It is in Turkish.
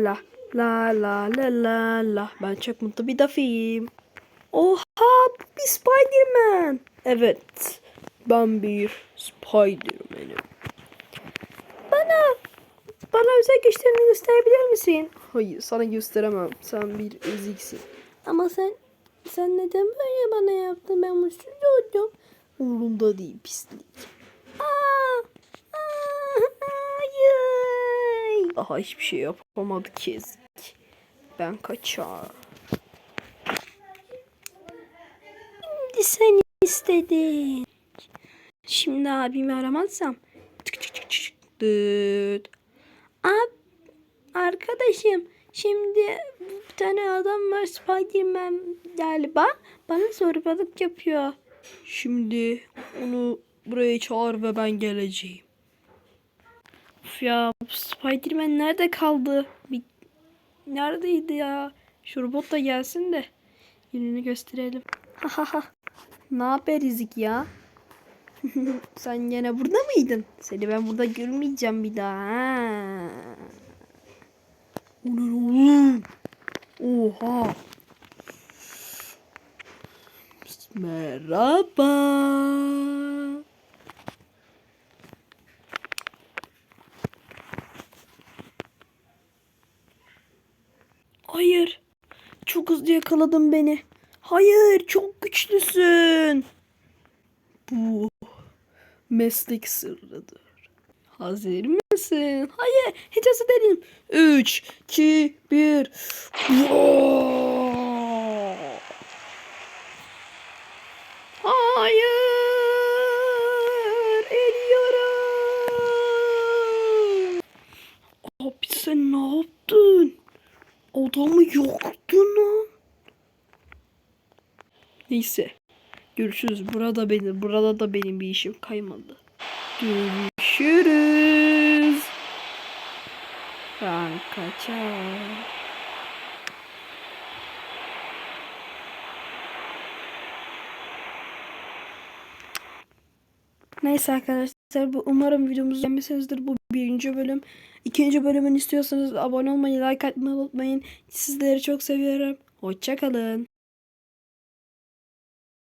La la la la la la. Ben çok mutlu bir dafiyim. Oha bu bir Spiderman. Evet. Ben bir Spiderman'im. Bana bana özel güçlerini gösterebilir misin? Hayır sana gösteremem. Sen bir eziksin. Ama sen sen neden böyle bana yaptın? Ben mutsuz oldum. Umurumda değil pislik. Daha hiçbir şey yapamadı ki ezik. Ben kaçar. Şimdi sen istedin. Şimdi abimi aramazsam. Tık tık tık tık tıt. Ab arkadaşım şimdi bir tane adam var Spiderman galiba. Bana zorbalık yapıyor. Şimdi onu buraya çağır ve ben geleceğim. Of ya Spiderman nerede kaldı? Bir... Neredeydi ya? Şu robot da gelsin de yerini gösterelim. Ne haber Ezik ya? Sen gene burada mıydın? Seni ben burada görmeyeceğim bir daha. Oha. Merhaba. Hayır. Çok hızlı yakaladın beni. Hayır, çok güçlüsün. Bu meslek sırrıdır. Hazır mısın? Hayır, hiç hazır değilim. 3, 2, 1. Hayır, eriyorum. Abi sen ne yaptın? Adamı yoktun lan. Neyse. Görüşürüz. Burada benim, burada da benim bir işim kaymadı. Görüşürüz. Ben kaçar. Neyse arkadaşlar bu umarım videomuzu beğenmişsinizdir. Bu birinci bölüm. İkinci bölümünü istiyorsanız abone olmayı, like atmayı unutmayın. Sizleri çok seviyorum. Hoşçakalın.